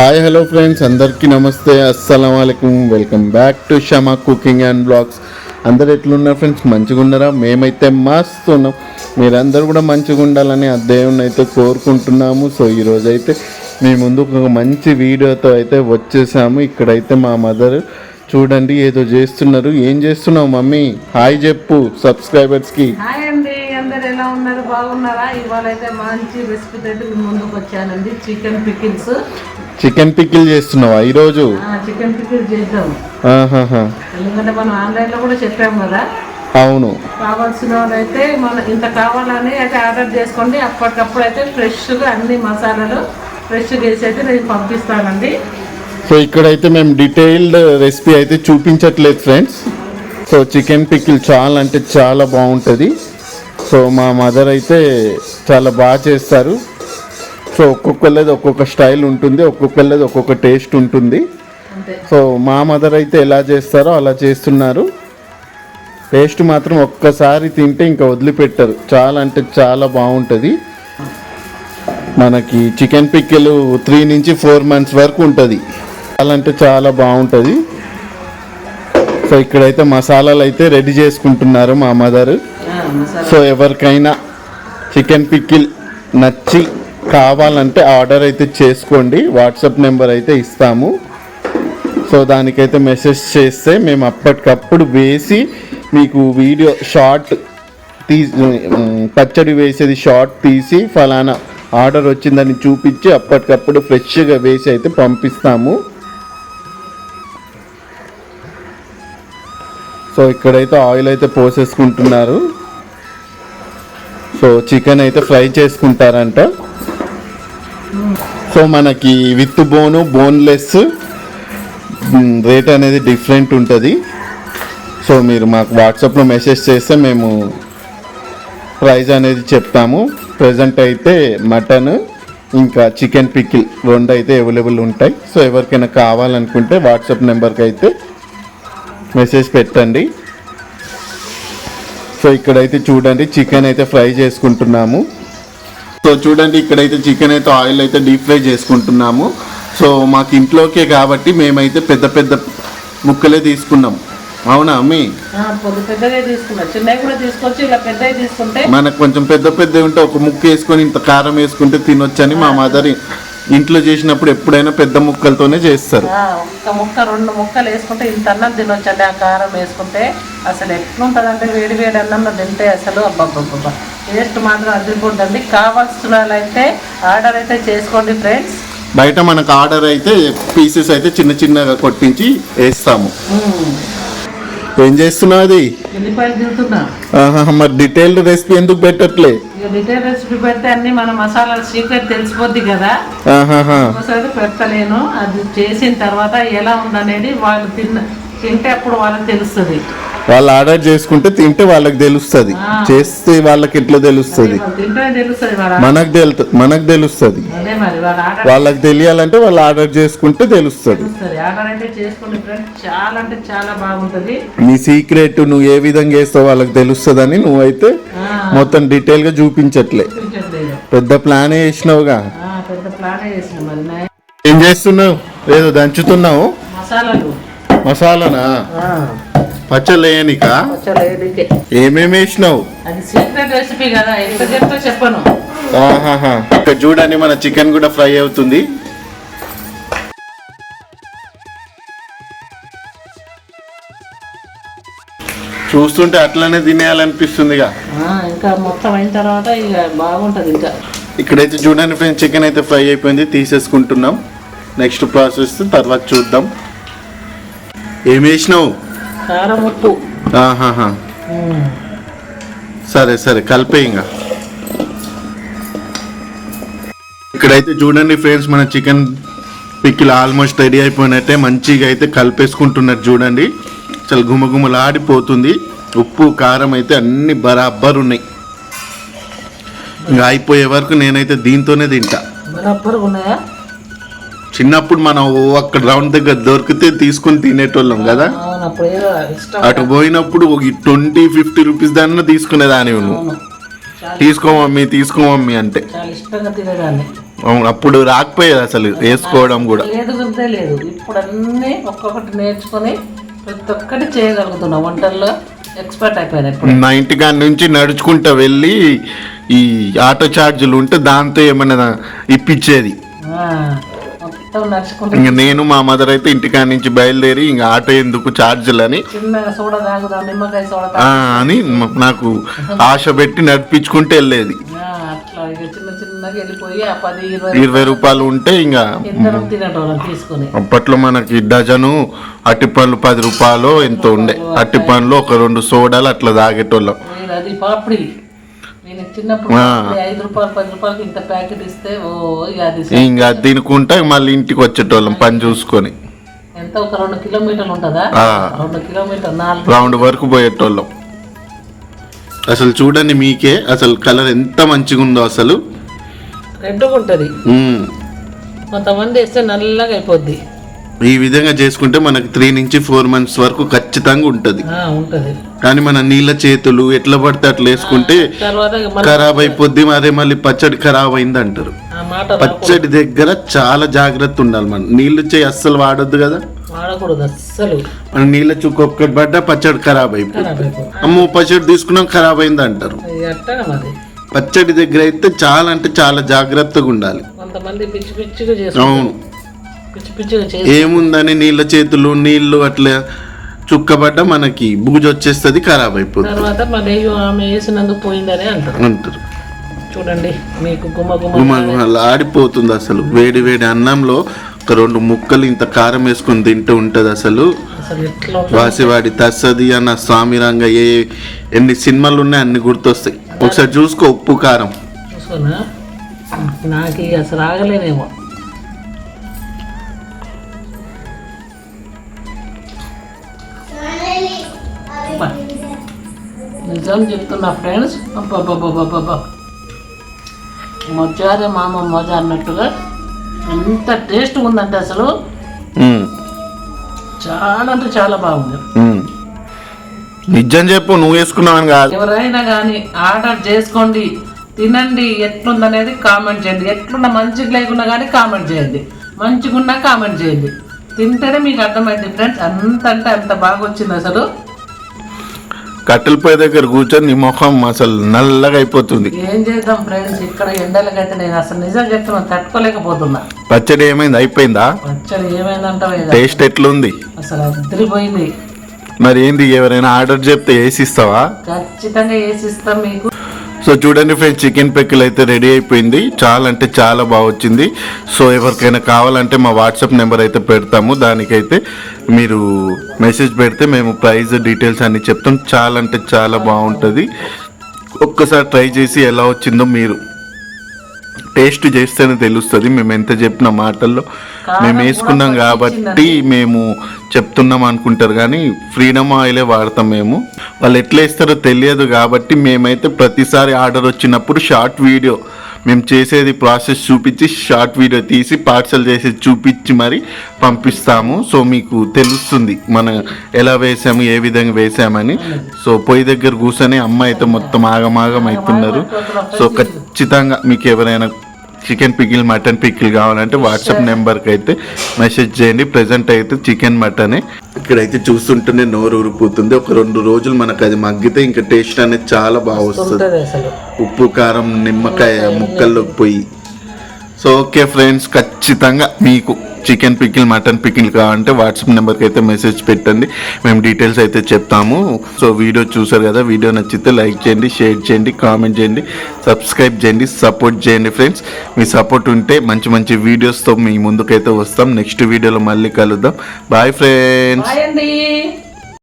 Hi hello friends అందరికీ నమస్తే. అస్సలం అయికం welcome back to Shama cooking and blogs అందరు ఎట్లున్నారు ఫ్రెండ్స్ మంచిగా ఉన్నారా? మేమైతే మస్తు ఉన్నాం. మీరందరూ కూడా మంచిగా ఉండాలని ఆ దేవుని అయితే కోరుకుంటున్నాము. సో ఈరోజు అయితే మీ ముందు ఒక మంచి వీడియోతో అయితే వచ్చేసాము. ఇక్కడైతే మా మదర్ చూడండి ఏదో చేస్తున్నారు. ఏం చేస్తున్నావు మమ్మీ? హాయ్ చెప్పు సబ్స్క్రైబర్స్కి హాయ్ అండి అందరు ఎలా ఉన్నారు? బాగున్నారా? ఇవాళ అయితే మంచి రెసిపీ తోటి మీ ముందుకు వచ్చానండి చికెన్ పికిల్స్ చికెన్ పికిల్ చేస్తున్నావా? ఈరోజు? చికెన్ పికిల్ చేద్దాం. ఎందుకంటే మనం కూడా చెప్పాం కదా. అవును. కావాల్సిన వాళ్ళైతే మన ఇంత కావాలని అయితే ఆర్డర్ చేసుకోండి. అప్పటికప్పుడు అయితే ఫ్రెష్గా అన్ని మసాలాలు ఫ్రెష్ చేసి అయితే నేను పంపిస్తానండి. సో ఇక్కడైతే మేము డీటెయిల్డ్ రెసిపీ అయితే చూపించట్లేదు ఫ్రెండ్స్. సో చికెన్ పికిల్ చాలా అంటే చాలా బాగుంటుంది. సో మా మదర్ అయితే చాలా బాగా చేస్తారు. సో ఒక్కొక్కళ్ళది ఒక్కొక్క స్టైల్ ఉంటుంది ఒక్కొక్కళ్ళది ఒక్కొక్క టేస్ట్ ఉంటుంది. సో మా మదర్ అయితే ఎలా చేస్తారో అలా చేస్తున్నారు. టేస్ట్ మాత్రం ఒక్కసారి తింటే ఇంకా వదిలిపెట్టరు. చాలా అంటే చాలా బాగుంటుంది. మనకి చికెన్ పిక్కిలు త్రీ నుంచి ఫోర్ మంత్స్ వరకు ఉంటుంది. చాలా అంటే చాలా బాగుంటుంది. సో ఇక్కడైతే మసాలాలు అయితే రెడీ చేసుకుంటున్నారు మా మదర్. సో ఎవరికైనా చికెన్ పిక్కిల్ నచ్చి కావాలంటే ఆర్డర్ అయితే చేసుకోండి. వాట్సాప్ నెంబర్ అయితే ఇస్తాము. సో దానికైతే మెసేజ్ చేస్తే మేము అప్పటికప్పుడు వేసి మీకు వీడియో షార్ట్ తీ పచ్చడి వేసేది షార్ట్ తీసి ఫలానా ఆర్డర్ వచ్చిందని చూపించి అప్పటికప్పుడు ఫ్రెష్గా వేసి అయితే పంపిస్తాము. సో ఇక్కడైతే ఆయిల్ అయితే పోసేసుకుంటున్నారు. సో చికెన్ అయితే ఫ్రై చేసుకుంటారంట. సో మనకి విత్ బోను బోన్లెస్ రేట్ అనేది డిఫరెంట్ ఉంటుంది. సో మీరు మాకు వాట్సాప్లో మెసేజ్ చేస్తే మేము ప్రైస్ అనేది చెప్తాము. ప్రజెంట్ అయితే మటన్ ఇంకా చికెన్ పికిల్ రెండు అయితే అవైలబుల్ ఉంటాయి. సో ఎవరికైనా కావాలనుకుంటే వాట్సాప్ నెంబర్కి అయితే మెసేజ్ పెట్టండి. సో ఇక్కడైతే చూడండి చికెన్ అయితే ఫ్రై చేసుకుంటున్నాము. సో చూడండి ఇక్కడైతే చికెన్ అయితే ఆయిల్ అయితే డీప్ ఫ్రై చేసుకుంటున్నాము. సో మాకు ఇంట్లోకే కాబట్టి మేమైతే పెద్ద పెద్ద ముక్కలే తీసుకున్నాం. అవునా అమ్మి? మనకు కొంచెం పెద్ద పెద్ద ఉంటే ఒక ముక్క వేసుకొని ఇంత కారం వేసుకుంటే తినొచ్చని మా మదర్ ఇంట్లో చేసినప్పుడు ఎప్పుడైనా పెద్ద ముక్కలతోనే చేస్తారు. ఆ, ఒక్క ముక్క రెండు ముక్కలు వేసుకుంటే ఇంత అన్నం తినొచ్చండి. ఆ కారం వేసుకుంటే అసలు ఎట్లుంటుందంటే వేడి వేడి అన్నంలో తింటే అసలు అబ్బబ్బబ్బబ్బా. టేస్ట్ మాత్రం అదిరిపోతుంది కావాల్సిన వాళ్ళైతే ఆర్డర్ అయితే చేసుకోండి ఫ్రెండ్స్. బయట మనకు ఆర్డర్ అయితే పీసెస్ అయితే చిన్న చిన్నగా కొట్టించి వేస్తాము. ఏం చేస్తున్నావు అది? మరి డీటెయిల్డ్ రెసిపీ ఎందుకు పెట్టట్లే? డీటెయిల్ రెసిపీ పెడితే అన్ని మన మసాలాల సీక్రెట్ తెలిసిపోద్ది కదా. పెడతలేను. అది చేసిన తర్వాత ఎలా ఉందనేది వాళ్ళు తిన్న తింటే అప్పుడు వాళ్ళకి తెలుస్తుంది. వాళ్ళు ఆర్డర్ చేసుకుంటే తింటే వాళ్ళకి తెలుస్తుంది. చేస్తే వాళ్ళకి ఎట్లా తెలుస్తుంది? తింటే తెలుస్తుంది మనకు తెలుసు మనకు తెలుస్తుంది. వాళ్ళకి తెలియాలంటే వాళ్ళు ఆర్డర్ చేసుకుంటే తెలుస్తుంది. నీ సీక్రెట్ నువ్వు ఏ విధంగా వేస్తావు వాళ్ళకి తెలుస్తుందని నువ్వైతే మొత్తం డీటెయిల్గా చూపించట్లే. పెద్ద ప్లాన్ వేసినావుగా ఆ, పెద్ద ప్లానే చేసిన మరి నా- ఏం చేస్తున్నావు? ఏదో దంచుతున్నావు? మసాలానా? లేడీకే. ఏమేమి వేసినావు? అది సీక్రెట్ రెసిపీ కదా ఎంత చెప్తే చెప్పను. ఆహాహా. ఇక్కడ చూడండి మన చికెన్ కూడా ఫ్రై అవుతుంది. చూస్తుంటే అట్లనే తినేయాలనిపిస్తుందిగా ఆ, ఇంకా మొత్తం అయిన తర్వాత ఇక బాగుంటుంది ఇంకా. ఇక్కడైతే చూడండి ఫ్రెండ్స్ చికెన్ అయితే ఫ్రై అయిపోయింది తీసేసుకుంటున్నాం. నెక్స్ట్ ప్రాసెస్ తర్వాత చూద్దాం. ఏం వేసినావు? కారం ఉప్పు. సరే సరే కలిపే ఇంకా ఇక్కడైతే చూడండి ఫ్రెండ్స్ మన చికెన్ పిక్కిలు ఆల్మోస్ట్ రెడీ అయిపోయినట్టే మంచిగా అయితే కలిపేసుకుంటున్నారు చూడండి. చాలా గుమగుమలాడిపోతుంది ఉప్పు కారం అయితే అన్ని బరాబర్ ఉన్నాయి. ఇంకా అయిపోయే వరకు నేనైతే దీంతోనే తింటా. చిన్నప్పుడు మనం అక్కడ రౌండ్ దగ్గర దొరికితే తీసుకొని తినేటోళ్ళం కదా. అటు పోయినప్పుడు ఒక ట్వంటీ ఫిఫ్టీ రూపీస్ దాన్ని తీసుకునేదాని నువ్వు. అవును. చాలా తీసుకో మమ్మీ తీసుకో మమ్మీ అంటే. అవును, అప్పుడు రాకపోయేది అసలు వేసుకోవడం కూడా. లేదు గుర్తే లేదు. ఇప్పుడు అన్నీ ఒక్కొక్కటి నేర్చుకొని ప్రతి ఒక్కటి చేయగలుగుతున్నాం. వంటల్లో ఎక్స్పర్ట్ అయిపోయినా మా ఇంటికాడ నుంచి నడుచుకుంటూ వెళ్ళి ఈ ఆటో ఛార్జీలు ఉంటే దాంతో ఏమైనా ఇప్పించేది. ఇంక నేను మా మదర్ అయితే ఇంటికాడ నుంచి బయలుదేరి ఇంకా ఆటో ఎందుకు ఛార్జీలు అని అని నాకు ఆశ పెట్టి నడిపించుకుంటూ వెళ్ళేది. ఇరవై రూపాయలు ఉంటే ఇంకా అప్పట్లో మనకి డజను అట్టి పండ్లు పది రూపాయలు ఎంతో ఉండే. అట్టి పండ్లు ఒక రెండు సోడాలు అట్లా తాగేటోళ్ళం. నేను చిన్నప్పుడు ఆ. పాపిడి ఐదు రూపాయలు పది రూపాయలకి ఇంత ప్యాకెట్ ఇస్తే ఓ ఇక తినుకుంటా మళ్ళీ ఇంటికి వచ్చేటోళ్ళం పని చూసుకొని. ఎంత? ఒక రెండు కిలోమీటర్లు ఉంటుందా? ఆ. రెండు కిలోమీటర్ నాలుగు. రౌండ్ వరకు పోయేటోళ్ళం. అసలు చూడండి మీకే అసలు కలర్ ఎంత మంచిగా ఉందో అసలు రెడ్డుగా ఉంటుంది. కొంతమంది వేస్తే నల్లగా అయిపోద్ది. ఈ విధంగా చేసుకుంటే మనకి త్రీ నుంచి ఫోర్ మంత్స్ వరకు ఖచ్చితంగా ఉంటుంది. కానీ మన నీళ్ళ చేతులు ఎట్లా పడితే అట్లా వేసుకుంటే ఖరాబ్ అయిపోద్ది అదే మళ్ళీ పచ్చడి ఖరాబ్ అయింది అంటారు పచ్చడి దగ్గర చాలా జాగ్రత్త ఉండాలి మనం. నీళ్ళు చేయి అస్సలు వాడొద్దు కదా. మన నీళ్ళ చుక్క ఒక్కటి పడ్డా పచ్చడి ఖరాబ్ అయిపోతుంది అమ్మో పచ్చడి తీసుకున్నాం ఖరాబ్ అయింది అంటారు పచ్చడి దగ్గర అయితే చాలా అంటే చాలా జాగ్రత్తగా ఉండాలి. అవును. ఏముందని నీళ్ళ చేతులు నీళ్ళు అట్లా చుక్కబడ్డ మనకి బూజు వచ్చేస్తుంది ఖరాబ్ అయిపోతుంది. తర్వాత మరి ఆమె వేసినందుకు పోయిందని అంటారు. అంటారు. చూడండి మీకు గుమగుమలు ఆడిపోతుంది అసలు. వేడి వేడి అన్నంలో ఒక రెండు ముక్కలు ఇంత కారం వేసుకొని తింటూ ఉంటుంది అసలు. వాసివాడి తస్సది అన్న స్వామిరంగ ఏ ఎన్ని సినిమాలు ఉన్నాయి అన్ని గుర్తొస్తాయి. ఒకసారి చూసుకో ఉప్పు కారం. నాకు అసలు ఆగలేనేమో. నిజం చెప్తున్నా ఫ్రెండ్స్ అబ్బాబ్బాబ్బాబ్బా మజ్జారే మామ మజా అన్నట్టుగా ఎంత టేస్ట్ ఉందంటే అసలు. చాలా అంటే చాలా బాగుంది. నిజం చెప్పు నువ్వు వేసుకున్నావని కాదు. ఎవరైనా కానీ ఆర్డర్ చేసుకోండి తినండి ఎట్లుందనేది కామెంట్ చేయండి. ఎట్లున్నా మంచిగా లేకున్నా కానీ కామెంట్ చేయండి. మంచిగున్నా కామెంట్ చేయండి. తింటేనే మీకు అర్థమైంది ఫ్రెండ్స్ అంత అంటే అంత బాగా వచ్చింది అసలు. కట్టెల పొయ్యి దగ్గర కూర్చొని నీ ముఖం అసలు నల్లగా అయిపోతుంది. ఏం చేద్దాం ఫ్రెండ్స్ ఇక్కడ ఎండలకైతే నేను అసలు నిజం చెప్తున్నా తట్టుకోలేకపోతున్నా. పచ్చడి ఏమైంది? అయిపోయిందా? పచ్చడి ఏమైందంటావు ఇక? టేస్ట్ ఎట్లుంది? అసలు అదిరిపోయింది. మరి ఏంది? ఎవరైనా ఆర్డర్ చెప్తే వేసి ఇస్తావా ఖచ్చితంగా వేసి ఇస్తాం మీకు. సో చూడండి ఫ్రెండ్స్ చికెన్ పెక్కలు అయితే రెడీ అయిపోయింది. చాలా అంటే చాలా బాగా వచ్చింది. సో ఎవరికైనా కావాలంటే మా వాట్సాప్ నెంబర్ అయితే పెడతాము. దానికైతే మీరు మెసేజ్ పెడితే మేము ప్రైస్ డీటెయిల్స్ అన్ని చెప్తాం. చాలా అంటే చాలా బాగుంటుంది. ఒక్కసారి ట్రై చేసి ఎలా వచ్చిందో మీరు టేస్ట్ చేస్తేనే తెలుస్తుంది. మేము ఎంత చెప్పిన మాటల్లో మేము వేసుకున్నాం కాబట్టి మేము చెప్తున్నాం అనుకుంటారు కానీ ఫ్రీడమ్ ఆయిలే వాడతాం మేము. వాళ్ళు ఎట్లా ఇస్తారో తెలియదు కాబట్టి మేమైతే ప్రతిసారి ఆర్డర్ వచ్చినప్పుడు షార్ట్ వీడియో మేము చేసేది ప్రాసెస్ చూపించి షార్ట్ వీడియో తీసి పార్సల్ చేసి చూపించి మరి పంపిస్తాము. సో మీకు తెలుస్తుంది మన ఎలా వేసాము ఏ విధంగా వేసామని. సో పొయ్యి దగ్గర కూర్చొని అమ్మ అయితే మొత్తం ఆగమాగం అవుతున్నారు సో ఖచ్చితంగా మీకు ఎవరైనా చికెన్ పికిల్ మటన్ పికిల్ కావాలంటే వాట్సాప్ నెంబర్కి అయితే మెసేజ్ చేయండి ప్రజెంట్ అయితే చికెన్ మటనే. ఇక్కడైతే చూస్తుంటేనే నోరు ఊరిపోతుంది. ఒక రెండు రోజులు మనకు అది మగ్గితే ఇంకా టేస్ట్ అనేది చాలా బాగా వస్తుంది. ఉప్పు కారం నిమ్మకాయ ముక్కల్లోకి పోయి. సో ఓకే ఫ్రెండ్స్ ఖచ్చితంగా మీకు చికెన్ పికిల్ మటన్ పికిల్ కావాలంటే వాట్సాప్ నెంబర్కి అయితే మెసేజ్ పెట్టండి. మేము డీటెయిల్స్ అయితే చెప్తాము. సో వీడియో చూసారు కదా వీడియో నచ్చితే లైక్ చేయండి షేర్ చేయండి కామెంట్ చేయండి సబ్స్క్రైబ్ చేయండి సపోర్ట్ చేయండి ఫ్రెండ్స్. మీ సపోర్ట్ ఉంటే మంచి మంచి వీడియోస్తో మీ ముందుకైతే వస్తాం. నెక్స్ట్ వీడియోలో మళ్ళీ కలుద్దాం. Bye friends